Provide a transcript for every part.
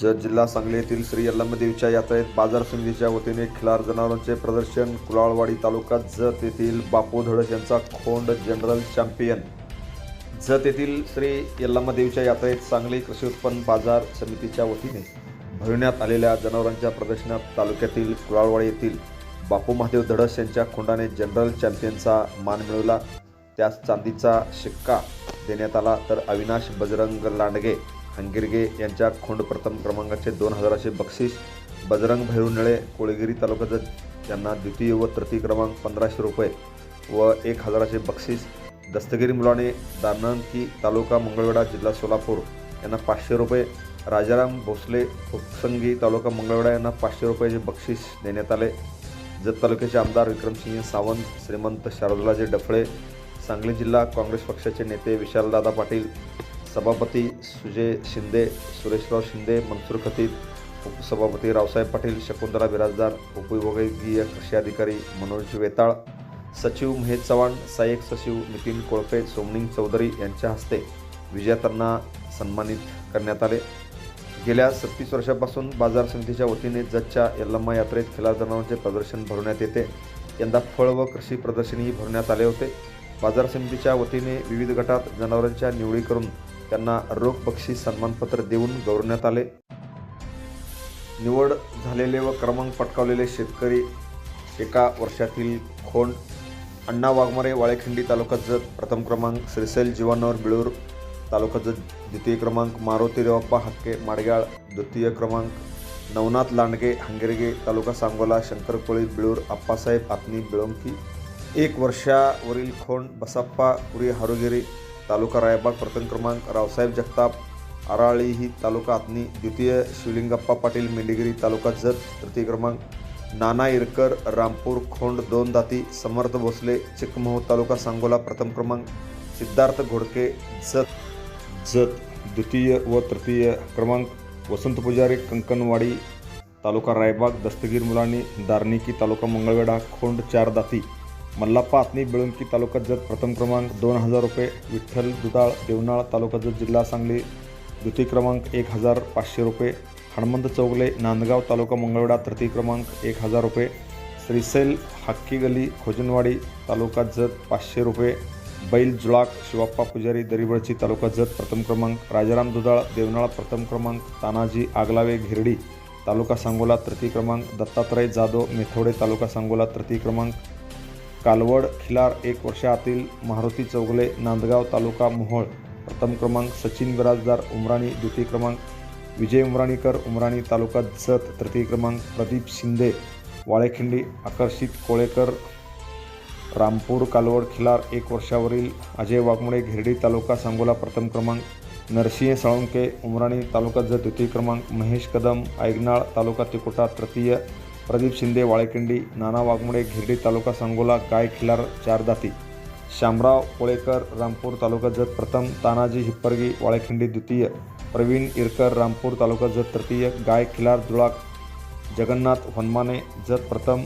जिल्हा सांगली येथील श्री यल्लमदेवीच्या यात्रेत बाजार समितीच्या वतीने खिलार जनावरांचे प्रदर्शन कुलाळवाडी तालुका जत येथील बापू धडस यांचा खोंड जनरल चॅम्पियन. जत येथील श्री यल्लमदेवीच्या यात्रेत सांगली कृषी उत्पन्न बाजार समितीच्या वतीने भरवण्यात आलेल्या जनावरांच्या प्रदर्शनात तालुक्यातील कुलाळवाडी येथील बापू महादेव धडस यांच्या खोंडाने जनरल चॅम्पियनचा मान मिळवला. त्यास चांदीचा शिक्का देण्यात आला तर अविनाश बजरंग लांडगे हंगिरगे यांच्या खोंड प्रथम क्रमांकाचे दोन हजाराचे बक्षीस बजरंग भैरू कोळगिरी तालुक्यात यांना द्वितीय व तृतीय क्रमांक पंधराशे रुपये व एक हजाराचे बक्षीस. दस्तगिरी मुलाने दानंकी तालुका मंगळवेढा जिल्हा सोलापूर यांना पाचशे रुपये राजाराम भोसले उपसंगी तालुका मंगळवेढा यांना पाचशे रुपयाचे बक्षीस देण्यात आले. जत तालुक्याचे आमदार विक्रमसिंह सावंत श्रीमंत शारदुलाजी डफळे सांगली जिल्हा काँग्रेस पक्षाचे नेते विशालदादा पाटील सभापती सुजय शिंदे सुरेशराव शिंदे मंसूर खतीब उपसभापती रावसाहेब पाटील शकुंतला बिराजदार उपविभागीय कृषी अधिकारी मनोज वेताळ सचिव महेश चव्हाण सहाय्यक सचिव नितीन कोळपे सोमनिंग चौधरी यांच्या हस्ते विजेत्यांना सन्मानित करण्यात आले. गेल्या सत्तीस वर्षापासून बाजार समितीच्या वतीने जतच्या यल्लम्मा यात्रेत खिलार जनावरांचे प्रदर्शन भरवण्यात येते. यंदा फळ व कृषी प्रदर्शनही भरवण्यात आले होते. बाजार समितीच्या वतीने विविध गटात जनावरांच्या निवडी करून त्यांना रोख बक्षीस सन्मानपत्र देऊन गौरवण्यात आले. निवड झालेले व क्रमांक पटकावलेले शेतकरी एका वर्षातील खोंड अण्णा वाघमारे वाळेखिंडी तालुका जत प्रथम क्रमांक श्रीसैल जीवानवर बिळूर तालुका जत द्वितीय क्रमांक मारुती रेवप्पा हक्के माडगाळ द्वितीय क्रमांक नवनाथ लांडगे हंगेरगे तालुका सांगोला शंकर कोळी बिळूर आप्पासाहेब आत्नी बिळोंकी. एक वर्षावरील खोंड बसाप्पा पुरी हारुगिरी तालुका रायबाग प्रथम क्रमांक रावसाहेब जगताप आराळी ही तालुका आत्नी द्वितीय शिवलिंगप्पा पाटील मेंढीगिरी तालुका जत तृतीय क्रमांक नाना इरकर रामपूर खोंड दोन दाती समर्थ भोसले चिकमोह तालुका सांगोला प्रथम क्रमांक सिद्धार्थ घोडके जत जत द्वितीय व तृतीय क्रमांक वसंत पुजारी कंकणवाडी तालुका रायबाग दस्तगीर मुलांनी दार्निकी तालुका मंगळवेढा खोंड चार दाती. मल्लाप्पा आत्नी बेळुंकी तालुका जत प्रथम क्रमांक दोन हजार रुपये विठ्ठल दुधाळ देवनाळ तालुका जत जिल्हा सांगली द्वितीय क्रमांक एक हजार पाचशे रुपये हनुमंत चौगले नांदगाव तालुका मंगळवेढा तृतीय क्रमांक एक हजार रुपये श्रीसैल हक्की गली खोजनवाडी तालुका जत पाचशे रुपये बैल जुळाक शिवाप्पा पुजारी दरिबळची तालुका जत प्रथम क्रमांक राजाराम दुधाळ देवनाळा प्रथम क्रमांक तानाजी आगलावे घिरडी तालुका सांगोला तृतीय क्रमांक दत्तात्रय जाधव मेथोडे तालुका सांगोला तृतीय क्रमांक कालवड खिलार एक वर्षातील मारुती चौगले नांदगाव तालुका मोहोळ. प्रथम क्रमांक सचिन बिराजदार उमराणी द्वितीय क्रमांक विजय उमराणीकर उमराणी तालुका जत तृतीय क्रमांक प्रदीप शिंदे. वाळेखिंडी आकर्षित कोळेकर. रामपूर कालवड खिलार एक वर्षावरील अजय वाघमोडे घेरडी तालुका सांगोला प्रथम क्रमांक नरसिंह साळुंके उमराणी तालुका जत द्वितीय क्रमांक महेश कदम ऐगनाळ तालुका तिकोटा तृतीय. प्रदीप शिंदे वाळेकिंडी नाना वाघमोडे घिरडी तालुका सांगोला गाय खिलार चार दाती. शामराव कोळेकर रामपूर तालुका जत प्रथम तानाजी हिप्परगी वाळेखिंडी द्वितीय. प्रवीण इरकर रामपूर तालुका जत तृतीय. गाय खिलार जुळाक जगन्नाथ हनमाने जत प्रथम.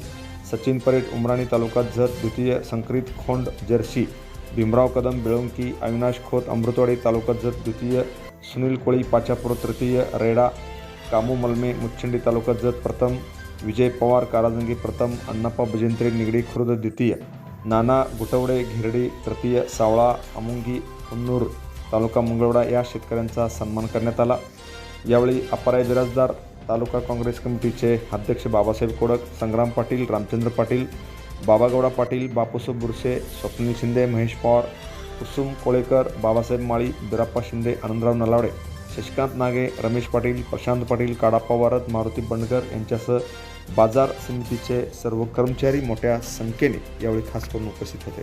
सचिन परेट उमराणी तालुका जत द्वितीय. संकरित खोंड जर्सी. भीमराव कदम बेळुंकी अविनाश खोत अमृतवाडी तालुका जत द्वितीय. सुनील कोळी पाचापूर तृतीय. रेडा कामू मलमे मुच्छिंडी तालुका जत प्रथम. विजय पवार काराजंगी प्रथम अण्णाप्पा भजंत्री निगडी खुर्द द्वितीय नाना गुटवडे घिरडी तृतीय सावळा अमुंगी उन्नूर तालुका मंगळवडा या शेतकऱ्यांचा सन्मान करण्यात आला. यावेळी अपराय बिराजदार तालुका काँग्रेस कमिटीचे अध्यक्ष बाबासाहेब कोडक संग्राम पाटील रामचंद्र पाटील बाबागौडा पाटील बापूसाहेब बुरसे स्वप्नील शिंदे महेश पवार कुसुम कोळेकर बाबासाहेब माळी बिराप्पा शिंदे आनंदराव नलावडे शशिकांत नागे रमेश पाटील प्रशांत पाटील काडाप्पा वारद मारुती बंडकर यांच्यासह बाजार समितीचे सर्व कर्मचारी मोठ्या संख्येने यावेळी खास करून उपस्थित होते.